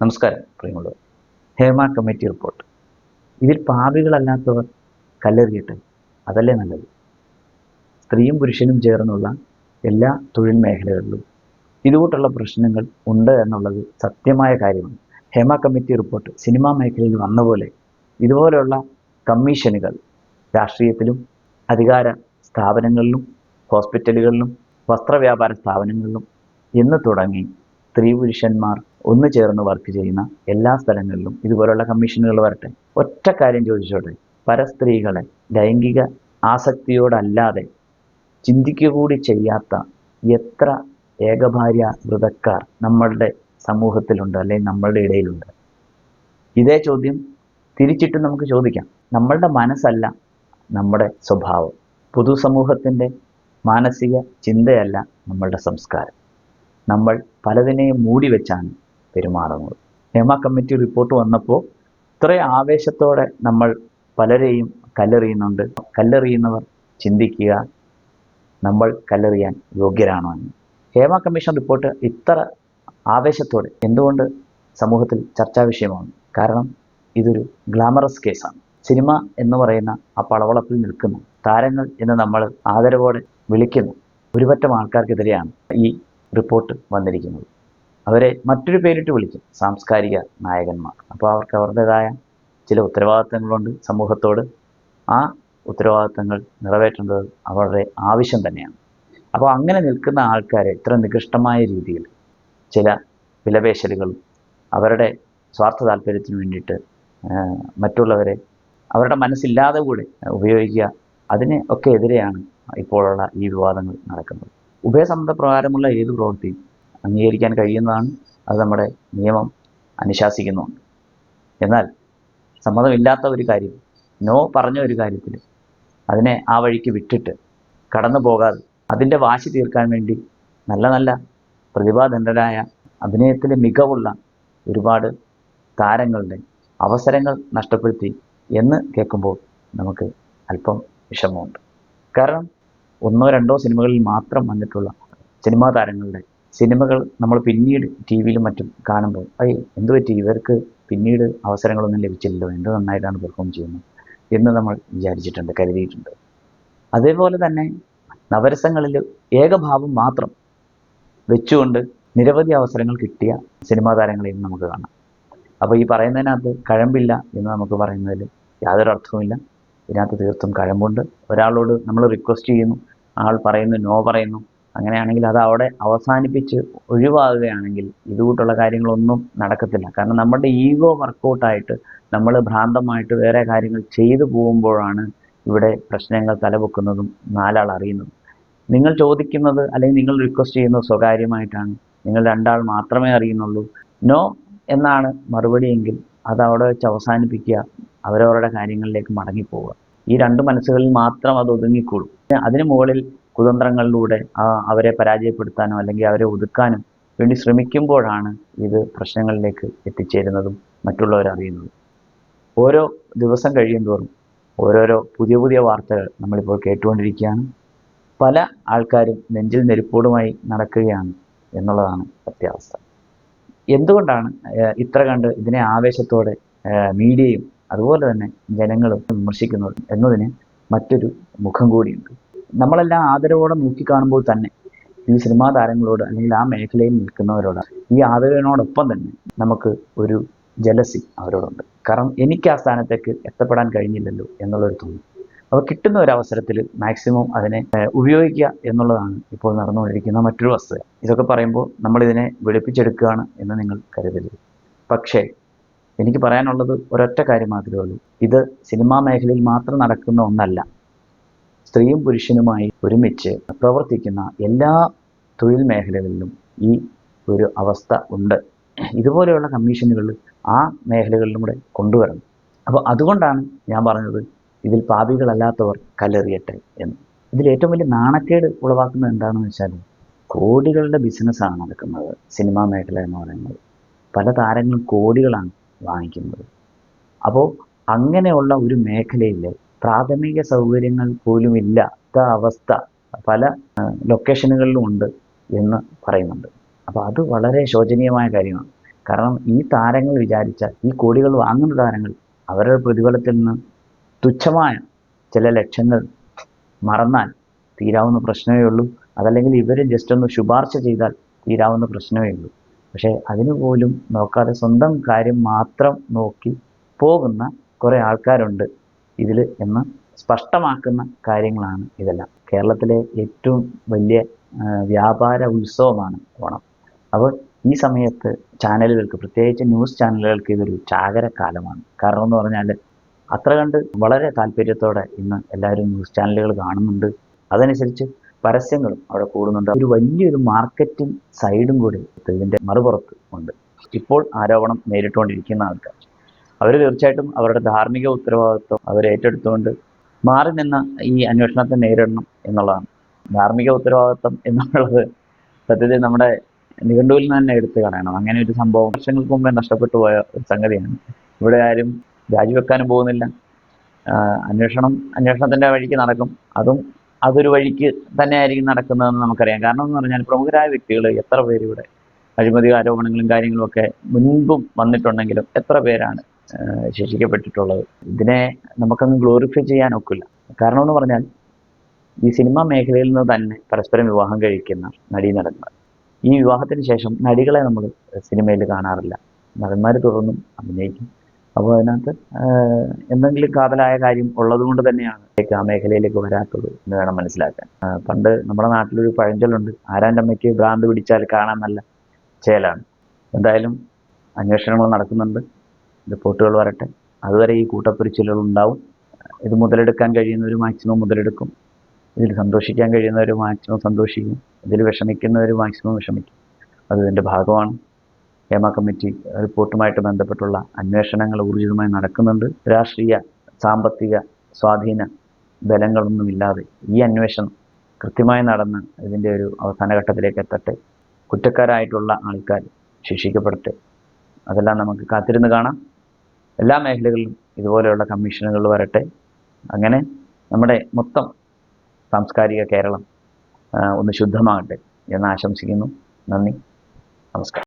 നമസ്കാരം പ്രിയമുള്ളവർ. Hema committee report. ഇതിൽ പാപികളല്ലാത്തവർ കല്ലെറിയട്ടെ? അതല്ലേ നല്ലത്. സ്ത്രീയും പുരുഷനും ചേർന്നുള്ള എല്ലാ തൊഴിൽ മേഖലകളിലും ഇതുകൂട്ടുള്ള പ്രശ്നങ്ങൾ ഉണ്ട് എന്നുള്ളത് സത്യമായ കാര്യമാണ്. ഹേമ കമ്മിറ്റി റിപ്പോർട്ട് സിനിമാ മേഖലയിൽ വന്ന പോലെ ഇതുപോലെയുള്ള കമ്മീഷനുകൾ രാഷ്ട്രീയത്തിലും അധികാര സ്ഥാപനങ്ങളിലും ഹോസ്പിറ്റലുകളിലും വസ്ത്രവ്യാപാര സ്ഥാപനങ്ങളിലും എന്ന് തുടങ്ങി സ്ത്രീ പുരുഷന്മാർ ഒന്നു ചേർന്ന് വർക്ക് ചെയ്യുന്ന എല്ലാ സ്ഥലങ്ങളിലും ഇതുപോലുള്ള കമ്മീഷനുകൾ വരട്ടെ. ഒറ്റ കാര്യം ചോദിച്ചോട്ടെ. പരസ്ത്രീകളെ ലൈംഗിക ആസക്തിയോടല്ലാതെ ചിന്തിക്കുക കൂടി ചെയ്യാത്ത എത്ര ഏകഭാര്യ വ്രതക്കാർ നമ്മളുടെ സമൂഹത്തിലുണ്ട് അല്ലെങ്കിൽ നമ്മളുടെ ഇടയിലുണ്ട്? ഇതേ ചോദ്യം തിരിച്ചിട്ട് നമുക്ക് ചോദിക്കാം. നമ്മളുടെ മനസ്സല്ല നമ്മുടെ സ്വഭാവം. പൊതുസമൂഹത്തിന്റെ മാനസിക ചിന്തയല്ല നമ്മളുടെ സംസ്കാരം. നമ്മൾ പലതിനെയും മൂടി വെച്ചാണ് പെരുമാറുന്നത്. ഹേമ കമ്മിറ്റി റിപ്പോർട്ട് വന്നപ്പോൾ ഇത്ര ആവേശത്തോടെ നമ്മൾ പലരെയും കല്ലെറിയുന്നുണ്ട്. കല്ലെറിയുന്നവർ ചിന്തിക്കുക നമ്മൾ കല്ലെറിയാൻ യോഗ്യരാണോ എന്ന്. ഹേമ കമ്മീഷൻ റിപ്പോർട്ട് ഇത്ര ആവേശത്തോടെ എന്തുകൊണ്ട് സമൂഹത്തിൽ ചർച്ചാ വിഷയമാണ്? കാരണം ഇതൊരു ഗ്ലാമറസ് കേസാണ്. സിനിമ എന്ന് പറയുന്ന ആ പളവളപ്പിൽ നിൽക്കുന്ന. താരങ്ങൾ എന്ന് നമ്മൾ ആദരവോടെ വിളിക്കുന്നു. ഒരുപറ്റം ആൾക്കാർക്കെതിരെയാണ് ഈ റിപ്പോർട്ട് വന്നിരിക്കുന്നത്. അവരെ മറ്റൊരു പേരിട്ട് വിളിക്കും. സാംസ്കാരിക നായകന്മാർ. അപ്പോൾ അവർക്ക് അവരുടേതായ ചില ഉത്തരവാദിത്തങ്ങളുണ്ട് സമൂഹത്തോട്. ആ ഉത്തരവാദിത്തങ്ങൾ നിറവേറ്റേണ്ടത് അവരുടെ ആവശ്യം തന്നെയാണ്. അപ്പോൾ അങ്ങനെ നിൽക്കുന്ന ആൾക്കാരെ ഇത്ര നികൃഷ്ടമായ രീതിയിൽ ചില വിലപേശലുകളും അവരുടെ സ്വാർത്ഥ താല്പര്യത്തിന് വേണ്ടിയിട്ട് മറ്റുള്ളവരെ അവരുടെ മനസ്സില്ലാതെ കൂടെ ഉപയോഗിക്കുക അതിനെ ഒക്കെ എതിരെയാണ് ഇപ്പോഴുള്ള ഈ വിവാദങ്ങൾ നടക്കുന്നത്. ഉഭയസമ്മത പ്രകാരമുള്ള ഏത് പ്രവൃത്തിയും അംഗീകരിക്കാൻ കഴിയുന്നതാണ് അത് നമ്മുടെ നിയമം അനുശാസിക്കുന്നുണ്ട് എന്നാൽ സമ്മതമില്ലാത്ത ഒരു കാര്യം നോ പറഞ്ഞ ഒരു കാര്യത്തിൽ അതിനെ ആ വഴിക്ക് വിട്ടിട്ട് കടന്നു പോകാതെ അതിന്റെ വാശി തീർക്കാൻ വേണ്ടി നല്ല നല്ല പ്രതിഭാധനരായ അഭിനയത്തിലെ മികവുള്ള ഒരുപാട് താരങ്ങളുടെ അവസരങ്ങൾ നഷ്ടപ്പെടുത്തി എന്ന് കേൾക്കുമ്പോൾ നമുക്ക് അല്പം വിഷമമുണ്ട്. കാരണം ഒന്നോ രണ്ടോ സിനിമകളിൽ മാത്രം വന്നിട്ടുള്ള സിനിമാ താരങ്ങളുടെ സിനിമകൾ നമ്മൾ പിന്നീട് ടി വിയിലും മറ്റും കാണുമ്പോൾ അയ്യ എന്ത് പറ്റി? ഇവർക്ക് പിന്നീട് അവസരങ്ങളൊന്നും ലഭിച്ചില്ലല്ലോ എന്ത് നന്നായിട്ടാണ് പെർഫോം ചെയ്യുന്നത് എന്ന് നമ്മൾ വിചാരിച്ചിട്ടുണ്ട് കരുതിയിട്ടുണ്ട്. അതേപോലെ തന്നെ നവരസങ്ങളിൽ ഏകഭാവം മാത്രം വെച്ചുകൊണ്ട് നിരവധി അവസരങ്ങൾ കിട്ടിയ സിനിമാ താരങ്ങളെയും നമുക്ക് കാണാം. അപ്പോൾ ഈ പറയുന്നതിനകത്ത് കഴമ്പില്ല എന്ന് നമുക്ക് പറയുന്നതിൽ യാതൊരു അർത്ഥവുമില്ല. ഇതിനകത്ത് തീർത്തും കഴമ്പുണ്ട്. ഒരാളോട് നമ്മൾ റിക്വസ്റ്റ് ചെയ്യുന്നു. ആൾ പറയുന്നു നോ പറയുന്നു. അങ്ങനെയാണെങ്കിൽ അത് അവിടെ അവസാനിപ്പിച്ച് ഒഴിവാകുകയാണെങ്കിൽ ഇതുകൂട്ടുള്ള കാര്യങ്ങളൊന്നും നടക്കത്തില്ല. കാരണം നമ്മുടെ ഈഗോ വർക്കൗട്ടായിട്ട് നമ്മൾ ഭ്രാന്തമായിട്ട് വേറെ കാര്യങ്ങൾ ചെയ്തു പോകുമ്പോഴാണ് ഇവിടെ പ്രശ്നങ്ങൾ തലപൊക്കുന്നതും നാലാൾ അറിയുന്നതും. നിങ്ങൾ ചോദിക്കുന്നത് അല്ലെങ്കിൽ നിങ്ങൾ റിക്വസ്റ്റ് ചെയ്യുന്നത് സ്വകാര്യമായിട്ടാണ്. നിങ്ങൾ രണ്ടാൾ മാത്രമേ അറിയുന്നുള്ളൂ. നോ എന്നാണ് മറുപടിയെങ്കിൽ അത് അവിടെ വെച്ച് അവസാനിപ്പിക്കുക. അവരവരുടെ കാര്യങ്ങളിലേക്ക് മടങ്ങിപ്പോവുക. ഈ രണ്ട് മനസ്സുകളിൽ മാത്രം അത് ഒതുങ്ങിക്കൂടും. അതിന് മുകളിൽ കുതന്ത്രങ്ങളിലൂടെ അവരെ പരാജയപ്പെടുത്താനോ അല്ലെങ്കിൽ അവരെ ഒതുക്കാനും വേണ്ടി ശ്രമിക്കുമ്പോഴാണ് ഇത് പ്രശ്നങ്ങളിലേക്ക് എത്തിച്ചേരുന്നതും മറ്റുള്ളവർ അറിയുന്നതും. ഓരോ ദിവസം കഴിയും തോറും ഓരോരോ പുതിയ പുതിയ വാർത്തകൾ നമ്മളിപ്പോൾ കേട്ടുകൊണ്ടിരിക്കുകയാണ്. പല ആൾക്കാരും നെഞ്ചിൽ നെരുപ്പോടുമായി നടക്കുകയാണ് എന്നുള്ളതാണ് സത്യാവസ്ഥ. എന്തുകൊണ്ടാണ് ഇത്ര കണ്ട് ഇതിനെ ആവേശത്തോടെ മീഡിയയും അതുപോലെ തന്നെ ജനങ്ങളും വിമർശിക്കുന്നത് എന്നതിന് മറ്റൊരു മുഖം കൂടിയുണ്ട്. നമ്മളെല്ലാം ആദരവോടെ നോക്കിക്കാണുമ്പോൾ തന്നെ ഈ സിനിമാ താരങ്ങളോട് അല്ലെങ്കിൽ ആ മേഖലയിൽ നിൽക്കുന്നവരോട് ഈ ആദരവിനോടൊപ്പം തന്നെ നമുക്ക് ഒരു ജലസി അവരോടുണ്ട്. കാരണം എനിക്ക് ആ സ്ഥാനത്തേക്ക് എത്തപ്പെടാൻ കഴിഞ്ഞില്ലല്ലോ എന്നുള്ളൊരു തോന്നൽ. അപ്പോൾ കിട്ടുന്ന ഒരു അവസരത്തിൽ മാക്സിമം അതിനെ ഉപയോഗിക്കുക എന്നുള്ളതാണ് ഇപ്പോൾ നടന്നുകൊണ്ടിരിക്കുന്ന മറ്റൊരു വസ്തുത. ഇതൊക്കെ പറയുമ്പോൾ നമ്മളിതിനെ വെളുപ്പിച്ചെടുക്കുകയാണ് എന്ന് നിങ്ങൾ കരുതരുത്. പക്ഷേ എനിക്ക് പറയാനുള്ളത് ഒരൊറ്റ കാര്യം മാത്രമേ ഉള്ളൂ. ഇത് സിനിമാ മേഖലയിൽ മാത്രം നടക്കുന്ന ഒന്നല്ല. സ്ത്രീയും പുരുഷനുമായി ഒരുമിച്ച് പ്രവർത്തിക്കുന്ന എല്ലാ തൊഴിൽ മേഖലകളിലും ഈ ഒരു അവസ്ഥ ഉണ്ട്. ഇതുപോലെയുള്ള കമ്മീഷനുകൾ ആ മേഖലകളിലും കൂടെ കൊണ്ടുവരണം. അപ്പോൾ അതുകൊണ്ടാണ് ഞാൻ പറഞ്ഞത് ഇതിൽ പാപികളല്ലാത്തവർ കല്ലെറിയട്ടെ എന്ന്. ഇതിൽ ഏറ്റവും വലിയ നാണക്കേട് ഉളവാക്കുന്നത് എന്താണെന്ന് വെച്ചാൽ കോടികളുടെ ബിസിനസ്സാണ് നടക്കുന്നത് സിനിമാ മേഖല എന്ന് പറയുന്നത്. പല താരങ്ങളും കോടികളാണ് വാങ്ങിക്കുന്നത്. അപ്പോൾ അങ്ങനെയുള്ള ഒരു മേഖലയിൽ പ്രാഥമിക സൗകര്യങ്ങൾ പോലും ഇല്ലാത്ത അവസ്ഥ പല ലൊക്കേഷനുകളിലും ഉണ്ട് എന്ന് പറയുന്നുണ്ട്. അപ്പോൾ അത് വളരെ ശോചനീയമായ കാര്യമാണ്. കാരണം ഈ താരങ്ങൾ വിചാരിച്ചാൽ ഈ കോടികൾ വാങ്ങുന്ന താരങ്ങൾ അവരുടെ പ്രതിഫലത്തിൽ നിന്ന് തുച്ഛമായ ചില ലക്ഷ്യങ്ങൾ മറന്നാൽ തീരാവുന്ന പ്രശ്നമേ ഉള്ളൂ. അതല്ലെങ്കിൽ ഇവർ ജസ്റ്റ് ഒന്ന് ശുപാർശ ചെയ്താൽ തീരാവുന്ന പ്രശ്നമേ ഉള്ളൂ. പക്ഷേ അതിനുപോലും നോക്കാതെ സ്വന്തം കാര്യം മാത്രം നോക്കി പോകുന്ന കുറേ ആൾക്കാരുണ്ട്. ഇതിൽ എന്ന് സ്പഷ്ടമാക്കുന്ന കാര്യങ്ങളാണ് ഇതെല്ലാം. കേരളത്തിലെ ഏറ്റവും വലിയ വ്യാപാര ഉത്സവമാണ് ഓണം. അപ്പോൾ ഈ സമയത്ത് ചാനലുകൾക്ക് പ്രത്യേകിച്ച് ന്യൂസ് ചാനലുകൾക്ക് ഇതൊരു ചാകരക്കാലമാണ്. കാരണം എന്ന് പറഞ്ഞാൽ അത്ര കണ്ട് വളരെ താല്പര്യത്തോടെ ഇന്ന് എല്ലാവരും ന്യൂസ് ചാനലുകൾ കാണുന്നുണ്ട്. അതനുസരിച്ച് പരസ്യങ്ങളും അവിടെ കൂടുന്നുണ്ട്. ഒരു വലിയൊരു മാർക്കറ്റിംഗ് സൈഡും കൂടി ഇതിന്റെ മറുപുറത്ത് ഉണ്ട്. ഇപ്പോൾ ആരോപണം നേരിട്ടുകൊണ്ടിരിക്കുന്ന ആൾക്കാർ. അവർ തീർച്ചയായിട്ടും അവരുടെ ധാർമ്മിക ഉത്തരവാദിത്വം അവർ ഏറ്റെടുത്തുകൊണ്ട് മാറി നിന്ന് ഈ അന്വേഷണത്തെ നേരിടണം എന്നുള്ളതാണ്. ധാർമ്മിക ഉത്തരവാദിത്വം എന്നുള്ളത് സത്യത്തിൽ നമ്മുടെ നിഘണ്ടുവിൽ നിന്ന് തന്നെ എടുത്തു കളയണം. അങ്ങനെ ഒരു സംഭവം വർഷങ്ങൾക്ക് മുമ്പേ നഷ്ടപ്പെട്ടു പോയ ഒരു സംഗതിയാണ്. ഇവിടെ ആരും രാജിവെക്കാനും പോകുന്നില്ല. അന്വേഷണം അന്വേഷണത്തിന്റെ വഴിക്ക് നടക്കും. അതും അതൊരു വഴിക്ക് തന്നെ ആയിരിക്കും നടക്കുന്നതെന്ന് നമുക്കറിയാം. കാരണം എന്ന് പറഞ്ഞാൽ പ്രമുഖരായ വ്യക്തികൾ എത്ര പേര് ഇവിടെ അഴിമതി ആരോപണങ്ങളും കാര്യങ്ങളും ഒക്കെ മുൻപും വന്നിട്ടുണ്ടെങ്കിലും എത്ര പേരാണ് ശിക്ഷിക്കപ്പെട്ടിട്ടുള്ളത് ഇതിനെ നമുക്കങ്ങ് ഗ്ലോറിഫൈ ചെയ്യാൻ ഒക്കില്ല. കാരണം എന്ന് പറഞ്ഞാൽ ഈ സിനിമാ മേഖലയിൽ നിന്ന് തന്നെ പരസ്പരം വിവാഹം കഴിക്കുന്ന നടീനടന്മാർ ഈ വിവാഹത്തിന് ശേഷം നടികളെ നമ്മൾ സിനിമയിൽ കാണാറില്ല. നടന്മാർ തുടർന്നും അഭിനയിക്കും. അപ്പോൾ അതിനകത്ത് എന്തെങ്കിലും കാതലായ കാര്യം ഉള്ളത് കൊണ്ട് തന്നെയാണ് ആ മേഖലയിലേക്ക് വരാത്തത് എന്ന് വേണം മനസ്സിലാക്കാൻ. പണ്ട് നമ്മുടെ നാട്ടിലൊരു പഴഞ്ചൊല്ലുണ്ട് ആരാന്റെ അമ്മയ്ക്ക് ഭ്രാന്ത് പിടിച്ചാൽ കാണാൻ നല്ല ചേലാണ് എന്തായാലും അന്വേഷണങ്ങൾ നടക്കുന്നുണ്ട്. റിപ്പോർട്ടുകൾ വരട്ടെ. അതുവരെ ഈ കൂട്ടപ്പൊരിച്ചിലുകൾ ഉണ്ടാവും. ഇത് മുതലെടുക്കാൻ കഴിയുന്നവർ മാക്സിമം മുതലെടുക്കും. ഇതിൽ സന്തോഷിക്കാൻ കഴിയുന്നവർ മാക്സിമം സന്തോഷിക്കും. ഇതിൽ വിഷമിക്കുന്നവർ മാക്സിമം വിഷമിക്കും. അത് ഇതിന്റെ ഭാഗമാണ്. ഹേമ കമ്മിറ്റി റിപ്പോർട്ടുമായിട്ട് ബന്ധപ്പെട്ടുള്ള അന്വേഷണങ്ങൾ ഊർജിതമായി നടക്കുന്നുണ്ട്. രാഷ്ട്രീയ സാമ്പത്തിക സ്വാധീന ബലങ്ങളൊന്നുമില്ലാതെ ഈ അന്വേഷണം കൃത്യമായി നടന്ന് ഇതിന്റെ ഒരു അവസാന ഘട്ടത്തിലേക്ക് എത്തട്ടെ. കുറ്റക്കാരായിട്ടുള്ള ആൾക്കാർ ശിക്ഷിക്കപ്പെടട്ടെ. അതെല്ലാം നമുക്ക് കാത്തിരുന്ന് കാണാം. എല്ലാ മേഖലകളിലും ഇതുപോലെയുള്ള കമ്മീഷനുകൾ വരട്ടെ. അങ്ങനെ നമ്മുടെ മൊത്തം സാംസ്കാരിക കേരളം ഒന്ന് ശുദ്ധമാകട്ടെ എന്ന് ആശംസിക്കുന്നു. നന്ദി. നമസ്കാരം.